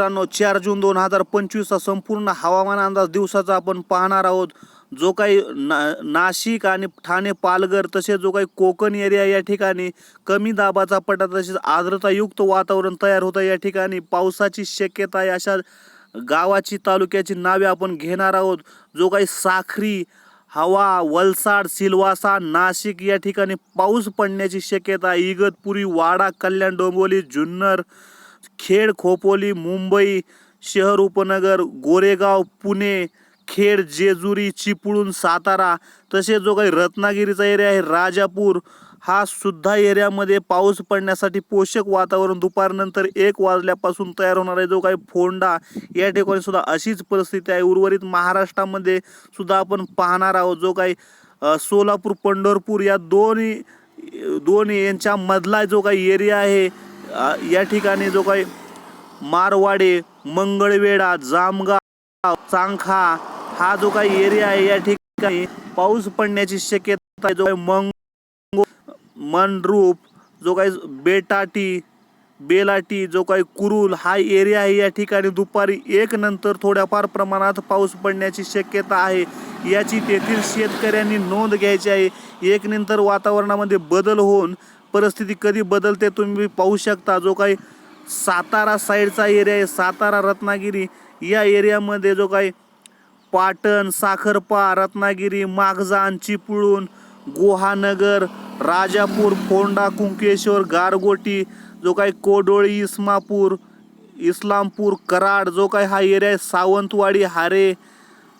मित्रांनो चार जून दोन हजार पंचवीसचा संपूर्ण हवामान अंदाज दिवसाचा आपण पाहणार आहोत. जो काही ना नाशिक आणि ठाणे पालघर तसेच जो काही कोकण एरिया या ठिकाणी कमी दाबाचा पट्टा तसेच आर्द्रतायुक्त वातावरण तयार होतं या ठिकाणी. पावसाची शक्यता आहे अशा गावाची तालुक्याची नावे आपण घेणार आहोत. जो काही साखरी हवा वलसाड सिलवासा नाशिक या ठिकाणी पाऊस पडण्याची शक्यता इगतपुरी वाडा कल्याण डोंबिवली जुन्नर खेड खोपोली मुंबई शहर उपनगर गोरेगाव पुणे खेड जेजुरी चिपळूण सातारा तसेच जो काही रत्नागिरीचा एरिया आहे राजापूर हा सुद्धा एरियामध्ये पाऊस पडण्यासाठी पोषक वातावरण दुपारनंतर एक वाजल्यापासून तयार होणार आहे. जो काही फोंडा या ठिकाणी सुद्धा अशीच परिस्थिती आहे. उर्वरित महाराष्ट्रामध्ये सुद्धा आपण पाहणार आहोत. जो काही सोलापूर पंढरपूर या दोन्ही दोन्ही यांच्या मधला जो काही एरिया आहे या ठिकाणी जो काही मारवाडे मंगळवेढा जामगाव चांखा हा जो काही एरिया आहे या ठिकाणी पाऊस पडण्याची शक्यता आहे. जो काही मंग मनरूप जो काही बेटाटी बेलाटी जो काही कुरुल हा एरिया आहे. या ठिकाणी दुपारी एक नंतर थोड्याफार प्रमाणात पाऊस पडण्याची शक्यता आहे. याची तेथील शेतकऱ्यांनी नोंद घ्यायची आहे. एक नंतर वातावरणामध्ये बदल होऊन परिस्थिती कधी बदलते तुम्ही पाहू शकता. जो काही सातारा साईडचा एरिया आहे सातारा रत्नागिरी या एरियामध्ये जो काही पाटण साखरपा रत्नागिरी मागजान चिपळूण गुहानगर राजापूर फोंडा कुंकेश्वर गारगोटी जो काही कोडोळी इस्मापूर इस्लामपूर कराड जो काही हा एरिया आहे सावंतवाडी हारे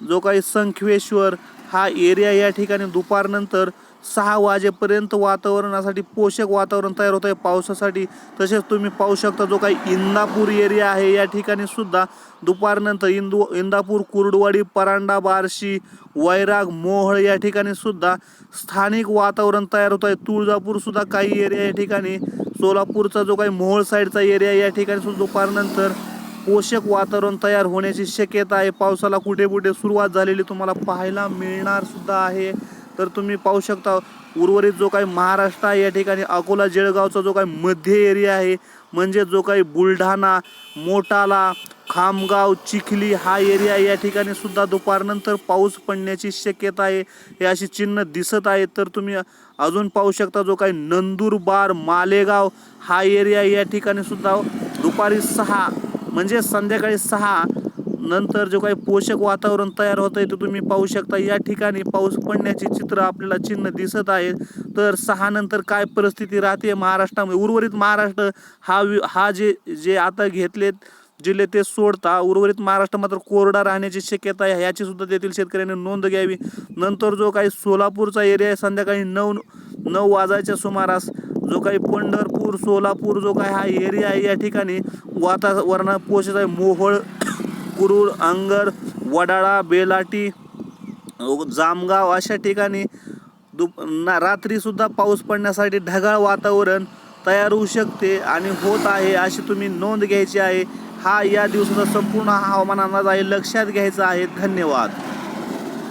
जो काही संखवेश्वर हा एरिया या ठिकाणी दुपारनंतर सहा वाजेपर्यंत वातावरणासाठी पोषक वातावरण तयार होत आहे पावसासाठी तसेच तुम्ही पाहू शकता जो काही इंदापूर एरिया आहे या ठिकाणी सुद्धा दुपारनंतर इंदू इंदापूर कुर्डवाडी परांडा बार्शी वैराग मोहळ या ठिकाणी सुद्धा स्थानिक वातावरण तयार होत आहे तुळजापूर सुद्धा काही एरिया या ठिकाणी सोलापूरचा जो काही मोहोळ साईडचा एरिया या ठिकाणी सुद्धा दुपारनंतर पोषक वातावरण तयार होण्याची शक्यता आहे. पावसाला कुठे कुठे सुरुवात झालेली तुम्हाला पाहायला मिळणार सुद्धा आहे. तर तुम्ही पाहू शकता उर्वरित जो काही महाराष्ट्र आहे या ठिकाणी अकोला जळगावचा जो काही मध्य एरिया आहे म्हणजे जो काही बुलढाणा मोटाला खामगाव चिखली हा एरिया या ठिकाणी सुद्धा दुपारनंतर पाऊस पडण्याची शक्यता आहे. हे अशी चिन्ह दिसत आहे. तर तुम्ही अजून पाहू शकता जो काही नंदुरबार मालेगाव हा एरिया या ठिकाणी सुद्धा दुपारी सहा म्हणजे संध्याकाळी सहा नंतर जो काही पोषक वातावरण तयार होत आहे ते तुम्ही पाहू शकता. या ठिकाणी पाऊस पडण्याची चित्र आपल्याला चिन्ह दिसत आहे. तर सहा नंतर काय परिस्थिती राहते महाराष्ट्रामध्ये? उर्वरित महाराष्ट्र हा वि- हा जे जे आता घेतलेत जिल्हे ते सोडता उर्वरित महाराष्ट्र मात्र कोरडा राहण्याची शक्यता आहे. याची सुद्धा तेथील शेतकऱ्यांनी नोंद घ्यावी. नंतर जो काही सोलापूरचा एरिया आहे संध्याकाळी नऊ नऊ वाजायच्या सुमारास जो काही पंढरपूर सोलापूर जो काही हा एरिया आहे या ठिकाणी वातावरण पोषक आहे. मोहोळ कुरुळ अंगर वडाळा बेलाटी जामगाव अशा ठिकाणी दुप ना रात्रीसुद्धा पाऊस पडण्यासाठी ढगाळ वातावरण तयार होऊ शकते आणि होत आहे अशी तुम्ही नोंद घ्यायची आहे. हा या दिवसाचा संपूर्ण हवामान अंदाज आहे. लक्षात घ्यायचा आहे. धन्यवाद.